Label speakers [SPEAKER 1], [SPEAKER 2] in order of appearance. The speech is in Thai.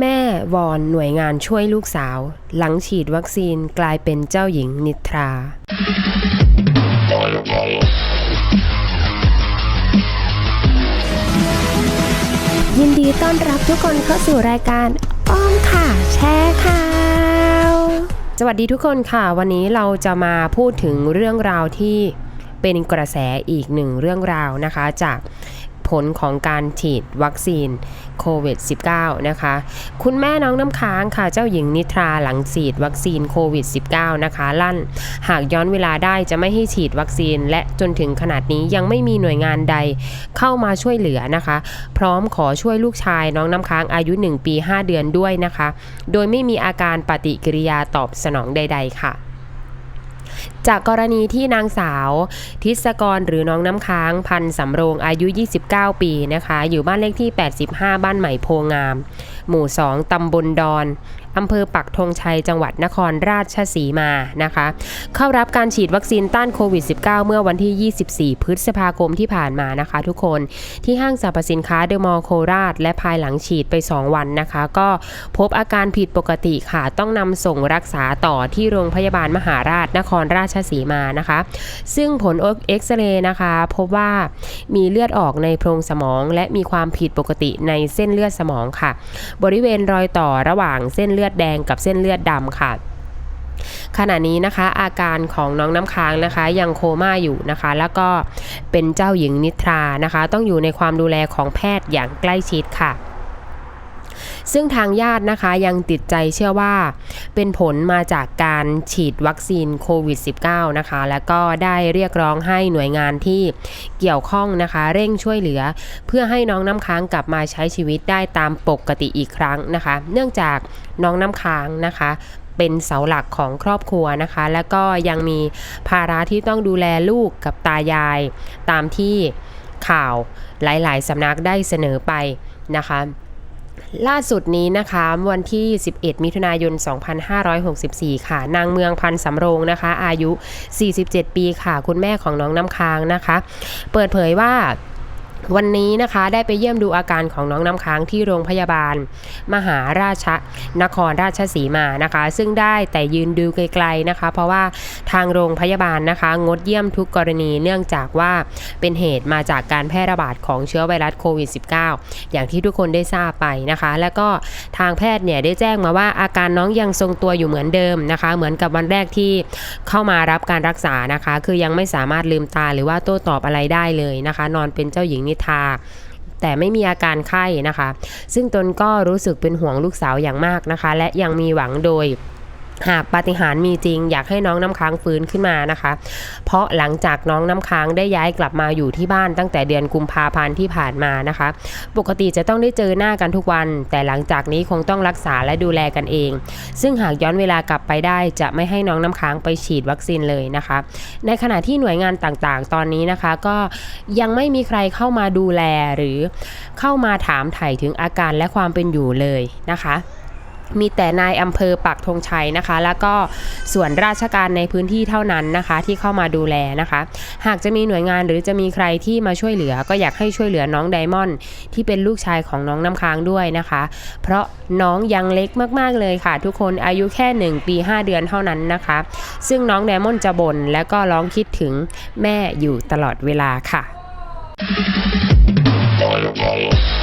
[SPEAKER 1] แม่วอนหน่วยงานช่วยลูกสาว หลังฉีดวัคซีนกลายเป็นเจ้าหญิงนิทรา ยินดีต้อนรับทุกคนเข้าสู่รายการอ้อมค่ะ แชร์ข่าสวัสดีทุกคนค่ะ วันนี้เราจะมาพูดถึงเรื่องราวที่เป็นกระแสอีกหนึ่งเรื่องราวนะคะ จาก ผลของการฉีดวัคซีนโควิด -19 นะคะ คุณแม่น้องน้ำค้างค่ะ เจ้าหญิงนิทราหลังฉีดวัคซีนโควิด -19 นะคะ ลั่น หากย้อนเวลาได้จะไม่ให้ฉีดวัคซีน และจนถึงขนาดนี้ยังไม่มีหน่วยงานใดเข้ามาช่วยเหลือนะคะ พร้อมขอช่วยลูกชายน้องน้ำค้างอายุ 1 ปี 5 เดือนด้วยนะคะ โดยไม่มีอาการปฏิกิริยาตอบสนองใด ๆ ค่ะ จากกรณีที่นางสาว ทิศกรหรือน้องน้ำค้างพันสำโรงอายุ 29 ปีนะคะ อยู่บ้านเลขที่ 85 บ้านใหม่โพงามหมู่ 2ตำบลดอนอำเภอปักธงชัยจังหวัดนครราชสีมานะคะ เข้ารับการฉีดวัคซีนต้านโควิด -19 เมื่อวันที่ 24 พฤษภาคมที่ผ่านมานะคะ ทุกคนที่ห้างสรรพสินค้าเดมอลโคราช และภายหลังฉีดไป 2 วันนะคะ ก็พบอาการผิดปกติค่ะ ต้องนำส่งรักษาต่อที่โรงพยาบาลมหาราชนครราชสีมานะคะ ซึ่งผลเอ็กซเรย์นะคะ พบว่า มีเลือดออกในโพรงสมอง และมีความผิดปกติในเส้นเลือดสมองค่ะ บริเวณรอยต่อระหว่างเส้นเลือดแดงกับเส้นเลือดดำค่ะขณะนี้นะคะอาการของน้องน้ำค้างนะคะ ยังโคม่าอยู่นะคะ แล้วก็เป็นเจ้าหญิงนิทรานะคะ ต้องอยู่ในความดูแลของแพทย์อย่างใกล้ชิดค่ะ ซึ่งทางญาตินะคะยังติดใจเชื่อว่า เป็นผลมาจากการฉีดวัคซีนโควิด -19 นะคะ แล้วก็ได้เรียกร้องให้หน่วยงานที่เกี่ยวข้องนะคะ เร่งช่วยเหลือ เพื่อให้น้องน้ำค้างกลับมาใช้ชีวิตได้ตามปกติอีกครั้งนะคะ เนื่องจากน้องน้ำค้างนะคะเป็นเสาหลักของครอบครัวนะคะ แล้วก็ยังมีภาระที่ต้องดูแลลูกกับตายาย ตามที่ข่าวหลาย ๆสำนักได้เสนอไปนะคะ ล่าสุดนี้นะคะวันที่ 11 มิถุนายน 2564 ค่ะ นางเมืองพันสำโรงนะคะ อายุ 47 ปีค่ะ คุณแม่ของน้องน้ำค้างนะคะ เปิดเผยว่า วันนี้นะคะได้ไปเยี่ยมดูอาการของน้องน้ำค้างที่โรงพยาบาล มหาราชนครราชสีมานะคะ ซึ่งได้แต่ยืนดูไกลๆนะคะ เพราะว่าทางโรงพยาบาลนะคะ งดเยี่ยมทุกกรณีเนื่องจากว่าเป็นเหตุมาจากการแพร่ระบาดของเชื้อไวรัสโควิด -19 อย่างที่ทุกคนได้ทราบไปนะคะ แล้วก็ทางแพทย์เนี่ยได้แจ้งมาว่าอาการน้องยังทรงตัวอยู่เหมือนเดิมนะคะ เหมือนกับวันแรกที่เข้ามารับการรักษานะคะ คือยังไม่สามารถลืมตาหรือว่าโต้ตอบอะไรได้เลยนะคะ นอนเป็นเจ้าหญิงนิทาแต่ไม่มีอาการไข้นะคะ ซึ่งตนก็รู้สึกเป็นห่วงลูกสาวอย่างมากนะคะ และยังมีหวังโดย หากปาฏิหาริย์มีจริง อยากให้น้องน้ำค้างฟื้นขึ้นมานะคะ เพราะหลังจากน้องน้ำค้างได้ย้ายกลับมาอยู่ที่บ้านตั้งแต่เดือนกุมภาพันธ์ที่ผ่านมานะคะ ปกติจะต้องได้เจอหน้ากันทุกวัน แต่หลังจากนี้คงต้องรักษาและดูแลกันเอง ซึ่งหากย้อนเวลากลับไปได้จะไม่ให้น้องน้ำค้างไปฉีดวัคซีนเลยนะคะ ในขณะที่หน่วยงานต่างๆ ตอนนี้นะคะ ก็ยังไม่มีใครเข้ามาดูแลหรือเข้ามาถามไถ่ถึงอาการและความเป็นอยู่เลยนะคะ มีแต่นายอำเภอปักธงชัยนะคะ แล้วก็ส่วนราชการในพื้นที่เท่านั้นนะคะ ที่เข้ามาดูแลนะคะ หากจะมีหน่วยงานหรือจะมีใครที่มาช่วยเหลือ ก็อยากให้ช่วยเหลือน้องไดมอนด์ที่เป็นลูกชายของน้องน้ำค้างด้วยนะคะ เพราะน้องยังเล็กมากๆเลยค่ะ ทุกคนอายุแค่ 1 ปี 5 เดือนเท่านั้นนะคะ ซึ่งน้องไดมอนด์จะบ่นและก็ร้องคิดถึงแม่อยู่ตลอดเวลาค่ะ
[SPEAKER 2] Dialogue.